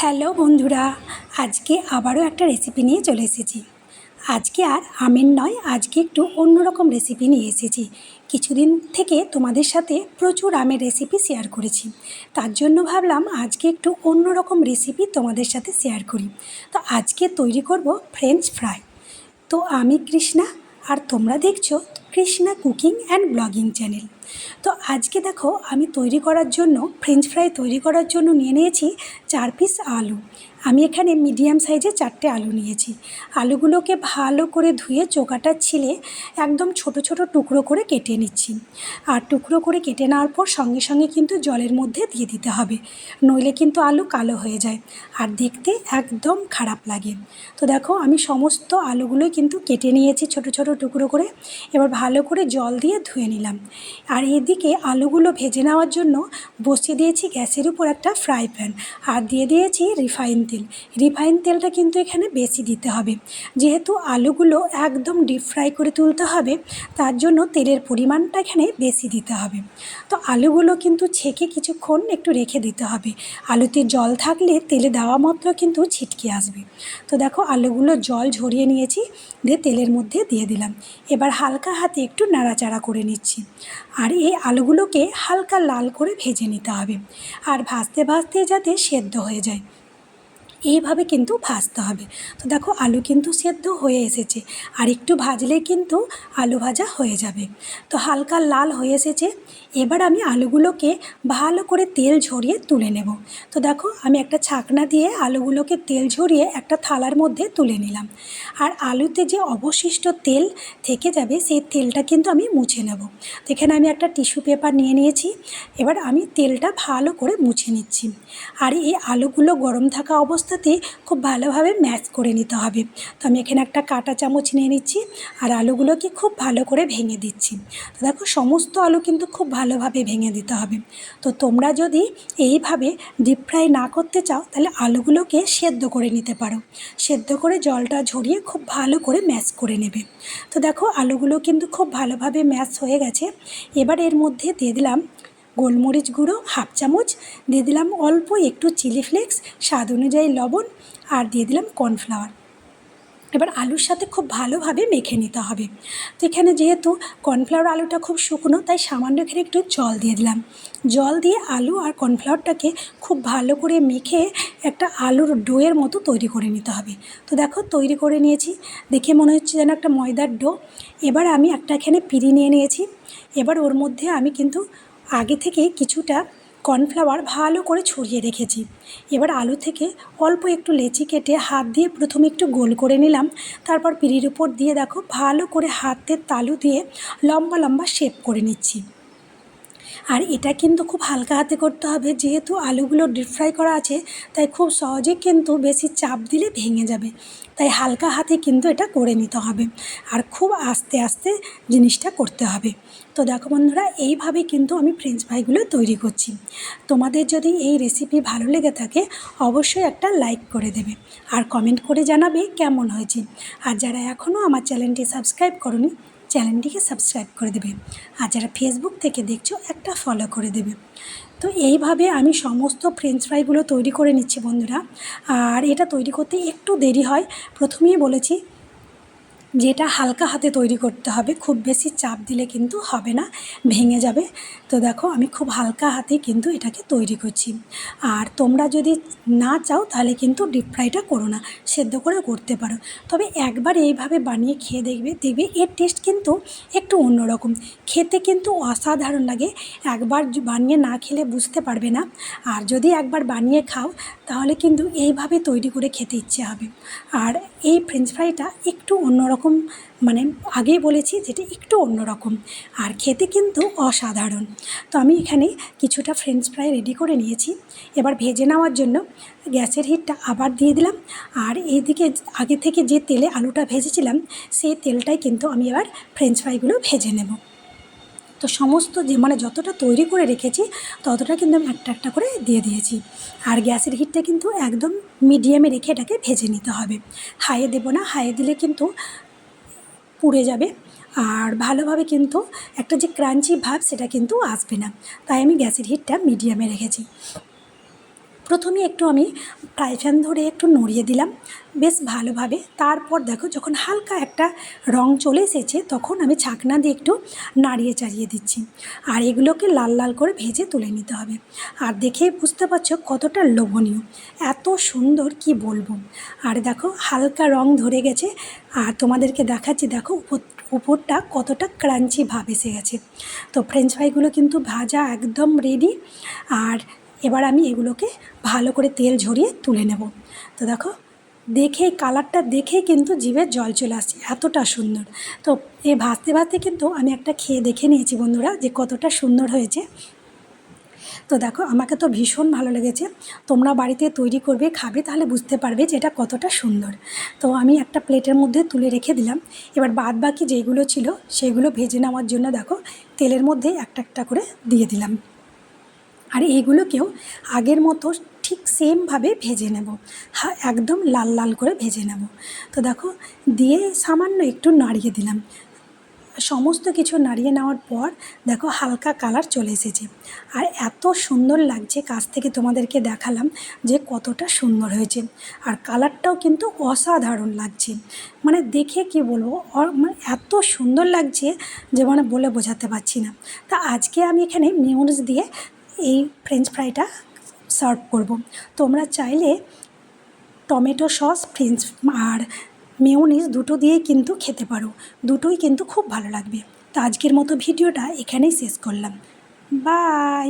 Hello বন্ধুরা, আজকে আবারও একটা রেসিপি নিয়ে চলে এসেছি। আজকে আর আমের নয়, আজকে একটু অন্যরকম রেসিপি নিয়ে এসেছি। কিছুদিন থেকে তোমাদের সাথে প্রচুর আমের রেসিপি শেয়ার করেছি। তার জন্য ভাবলাম আজকে একটু অন্যরকম রেসিপি তোমাদের সাথে শেয়ার করি। তো আজকে তৈরি করব ফ্রেঞ্চ ফ্রাই তো আমি কৃষ্ণা, আর তোমরা দেখছ Krishna cooking and blogging channel তো আজকে দেখো আমি তৈরি করার জন্য ফ্রেঞ্চ ফ্রাই তৈরি করার জন্য নিয়ে নিয়েছি চার পিস আলু। আমি এখানে মিডিয়াম সাইজে চারটে আলু নিয়েছি। আলুগুলোকে ভালো করে ধুয়ে চোকাটা ছিলে একদম ছোট ছোট টুকরো করে কেটে নিচ্ছি। আর টুকরো করে কেটে নেওয়ার পর সঙ্গে সঙ্গে কিন্তু জলের মধ্যে দিয়ে দিতে হবে। নইলে কিন্তু আলু কালো হয়ে যায় আর দেখতে একদম খারাপ লাগে। তো দেখো আমি সমস্ত আলুগুলোই কিন্তু কেটে নিয়েছি ছোট ছোট টুকরো করে। এবার ভালো করে জল দিয়ে ধুয়ে নিলাম। আর এদিকে আলুগুলো ভেজে নেওয়ার জন্য বসিয়ে দিয়েছি গ্যাসের উপর একটা ফ্রাই প্যান আর দিয়ে দিয়েছি রিফাইন তেল। রিফাইন তেলটা কিন্তু এখানে বেশি দিতে হবে। যেহেতু আলুগুলো একদম ডিপ ফ্রাই করে তুলতে হবে, তার জন্য তেলের পরিমাণটা এখানে বেশি দিতে হবে। তো আলুগুলো কিন্তু ছেঁকে কিছুক্ষণ একটু রেখে দিতে হবে। আলুতে জল থাকলে তেলে দেওয়া মাত্র কিন্তু ছিটকে আসবে। তো দেখো আলুগুলো জল ঝরিয়ে নিয়েছি, দিয়ে তেলের মধ্যে দিয়ে দিলাম। এবার হালকা হাতে একটু নাড়াচাড়া করে নিচ্ছি। আর এই আলুগুলোকে হালকা লাল করে ভেজে নিতে হবে। আর ভাজতে ভাজতে যাতে সেদ্ধ হয়ে যায়। এইভাবে কিন্তু ভাজতে হবে। তো দেখো আলু কিন্তু সেদ্ধ হয়ে এসেছে। আর একটু ভাজলে কিন্তু আলু ভাজা হয়ে যাবে। তো হালকা লাল হয়ে এসেছে। এবার আমি আলুগুলোকে ভালো করে তেল ঝরিয়ে তুলে নেব। তো দেখো আমি একটা ছাকনা দিয়ে আলুগুলোকে তেল ঝরিয়ে একটা থালার মধ্যে তুলে নিলাম। আর আলুতে যে অবশিষ্ট তেল থেকে যাবে সেই তেলটা কিন্তু আমি মুছে নেব। এখানে আমি একটা টিস্যু পেপার নিয়ে নিয়েছি। এবার আমি তেলটা ভালো করে মুছে নিচ্ছি। আর এই আলুগুলো গরম থাকা অবস্থাতে খুব ভালোভাবে ম্যাশ করে নিতে হবে। তো আমি এখানে একটা কাঁটা চামচ নিয়ে নিচ্ছি আর আলুগুলোকে খুব ভালো করে ভেঙে দিচ্ছি। তো দেখো, সমস্ত আলু কিন্তু খুব ভালোভাবে ভেঙে দিতে হবে। তো তোমরা যদি এইভাবে ডিপ ফ্রাই না করতে চাও, তাহলে আলুগুলোকে সেদ্ধ করে নিতে পারো। সেদ্ধ করে জলটা ঝরিয়ে খুব ভালো করে ম্যাশ করে নেবে। তো দেখো, আলুগুলো কিন্তু খুব ভালোভাবে ম্যাশ হয়ে গেছে। এবার এর মধ্যে দিয়ে দিলাম গোলমরিচ গুঁড়ো, হাফ চামচ, দিয়ে দিলাম অল্প একটু চিলি ফ্লেক্স, স্বাদ অনুযায়ী লবণ, আর দিয়ে দিলাম কর্নফ্লাওয়ার। এবার আলুর সাথে খুব ভালোভাবে মেখে নিতে হবে। তো এখানে যেহেতু কর্নফ্লাওয়ার আলুটা খুব শুকনো, তাই সামান্য এখানে একটু জল দিয়ে দিলাম। জল দিয়ে আলু আর কর্নফ্লাওয়ারটাকে খুব ভালো করে মেখে একটা আলুর ডোয়ের মতো তৈরি করে নিতে হবে। তো দেখো, তৈরি করে নিয়েছি। দেখে মনে হচ্ছে যেন একটা ময়দার ডো। এবার আমি একটা এখানে পিড়ি নিয়ে নিয়েছি। এবার ওর মধ্যে আমি কিন্তু আগে থেকে কিছুটা কর্নফ্লাওয়ার ভালো করে ছড়িয়ে রেখেছি। এবার আলু থেকে অল্প একটু লেচি কেটে হাত দিয়ে প্রথমে একটু গোল করে নিলাম। তারপর পিঁড়ির উপর দিয়ে দেখো, ভালো করে হাতের তালু দিয়ে লম্বা লম্বা শেপ করে নিচ্ছি। আর এটা কিন্তু খুব হালকা হাতে করতে হবে। যেহেতু আলুগুলো ডিপ ফ্রাই করা আছে, তাই খুব সহজে কিন্তু বেশি চাপ দিলে ভেঙে যাবে। তাই হালকা হাতে কিন্তু এটা করে নিতে হবে। আর খুব আস্তে আস্তে জিনিসটা করতে হবে। তো দেখো বন্ধুরা, এইভাবে কিন্তু আমি ফ্রেঞ্চ ফ্রাইগুলো তৈরি করছি। তোমাদের যদি এই রেসিপি ভালো লেগে থাকে, অবশ্যই একটা লাইক করে দেবে। আর কমেন্ট করে জানাবে কেমন হয়েছে। আর যারা এখনও আমার চ্যানেলটি সাবস্ক্রাইব করনি চ্যানেলটিকে সাবস্ক্রাইব করে দেবে আর যারা ফেসবুক থেকে দেখছ, একটা ফলো করে দেবে। তো এইভাবে আমি সমস্ত ফ্রেঞ্চ ফ্রাইগুলো তৈরি করে নিচ্ছি বন্ধুরা। আর এটা তৈরি করতে একটু দেরি হয়। প্রথমেই বলেছি যেটা হালকা হাতে তৈরি করতে হবে, খুব বেশি চাপ দিলে কিন্তু হবে না, ভেঙে যাবে। তো দেখো, আমি খুব হালকা হাতে কিন্তু এটাকে তৈরি করছি। আর তোমরা যদি না চাও, তাহলে কিন্তু ডিপ ফ্রাইটা করো না, সেদ্ধ করে করতে পারো। তবে একবার এইভাবে বানিয়ে খেয়ে দেখবে দেখবে এর টেস্ট কিন্তু একটু অন্যরকম। খেতে কিন্তু অসাধারণ লাগে। একবার বানিয়ে না খেলে বুঝতে পারবে না। আর যদি একবার বানিয়ে খাও, তাহলে কিন্তু এইভাবে তৈরি করে খেতে ইচ্ছে হবে। আর এই ফ্রেঞ্চ ফ্রাইটা একটু অন্যরকম মানে আগেই বলেছি যেটা একটু অন্যরকম আর খেতে কিন্তু অসাধারণ। তো আমি এখানে কিছুটা ফ্রেঞ্চ ফ্রাই রেডি করে নিয়েছি। এবার ভেজে নেওয়ার জন্য গ্যাসের হিটটা আবার দিয়ে দিলাম। আর এইদিকে আগে থেকে যে তেলে আলুটা ভেজেছিলাম, সেই তেলটাই কিন্তু আমি এবার ফ্রেঞ্চ ফ্রাইগুলো ভেজে নেব। তো সমস্ত যে মানে যতটা তৈরি করে রেখেছি, ততটা কিন্তু আমি একটা একটা করে দিয়ে দিয়েছি। আর গ্যাসের হিটটা কিন্তু একদম মিডিয়ামে রেখে এটাকে ভেজে নিতে হবে। হাইয়ে দেবো না, হাইয়ে দিলে কিন্তু পুড়ে যাবে। আর ভালোভাবে কিন্তু একটা যে ক্রাঞ্চি ভাব, সেটা কিন্তু আসবে না। তাই আমি গ্যাসের হিটটা মিডিয়ামে রেখেছি। প্রথমে একটু আমি ফ্রাই প্যান ধরে একটু নড়িয়ে দিলাম, বেশ ভালোভাবে। তারপর দেখো যখন হালকা একটা রং চলে এসেছে, তখন আমি ছাকনা দিয়ে একটু নাড়িয়ে চাড়িয়ে দিচ্ছি। আর এগুলোকে লাল লাল করে ভেজে তুলে নিতে হবে। আর দেখেই বুঝতে পারছ কতটা লোভনীয়, এত সুন্দর কি বলব। আর দেখো হালকা রং ধরে গেছে, আর তোমাদেরকে দেখাচ্ছি দেখো উপর, উপরটা কতটা ক্রাঞ্চি ভাব এসে গেছে। তো ফ্রেঞ্চ ফ্রাইগুলো কিন্তু ভাজা একদম রেডি আর এবার আমি এগুলোকে ভালো করে তেল ঝরিয়ে তুলে নেব। তো দেখো দেখেই কালারটা দেখেই কিন্তু জিভের জল চলে আসছে, এতটা সুন্দর। তো এ ভাজতে ভাজতে কিন্তু আমি একটা খেয়ে দেখে নিয়েছি বন্ধুরা যে কতটা সুন্দর হয়েছে। তো দেখো, আমাকে তো ভীষণ ভালো লেগেছে। তোমরা বাড়িতে তৈরি করবে, খাবে, তাহলে বুঝতে পারবে যে এটা কতটা সুন্দর। তো আমি একটা প্লেটের মধ্যে তুলে রেখে দিলাম। এবার বাদ বাকি যেগুলো ছিল, সেগুলো ভেজে নেওয়ার জন্য দেখো, তেলের মধ্যে একটা একটা করে দিয়ে দিলাম। আর এইগুলোকেও আগের মতো ঠিক সেমভাবে ভেজে নেব। হ্যাঁ একদম লাল লাল করে ভেজে নেব। তো দেখো, দিয়ে সামান্য একটু নাড়িয়ে দিলাম। সমস্ত কিছু নাড়িয়ে নেওয়ার পর দেখো, হালকা কালার চলে এসেছে। আর এত সুন্দর লাগছে, কাছ থেকে তোমাদেরকে দেখালাম যে কতটা সুন্দর হয়েছে। আর কালারটাও কিন্তু অসাধারণ লাগছে। মানে দেখে কি বলব মানে এত সুন্দর লাগছে যে মানে বলে বোঝাতে পারছি না। তা আজকে আমি এখানে মিউনিস দিয়ে এই ফ্রেঞ্চ ফ্রাইটা সার্ভ করব। তোমরা চাইলে টমেটো সস ফ্রেঞ্চ আর মেয়োনিজ দুটো দিয়ে কিন্তু খেতে পারো। দুটোই কিন্তু খুব ভালো লাগবে। তো আজকের মতো ভিডিওটা এখানেই শেষ করলাম। বাই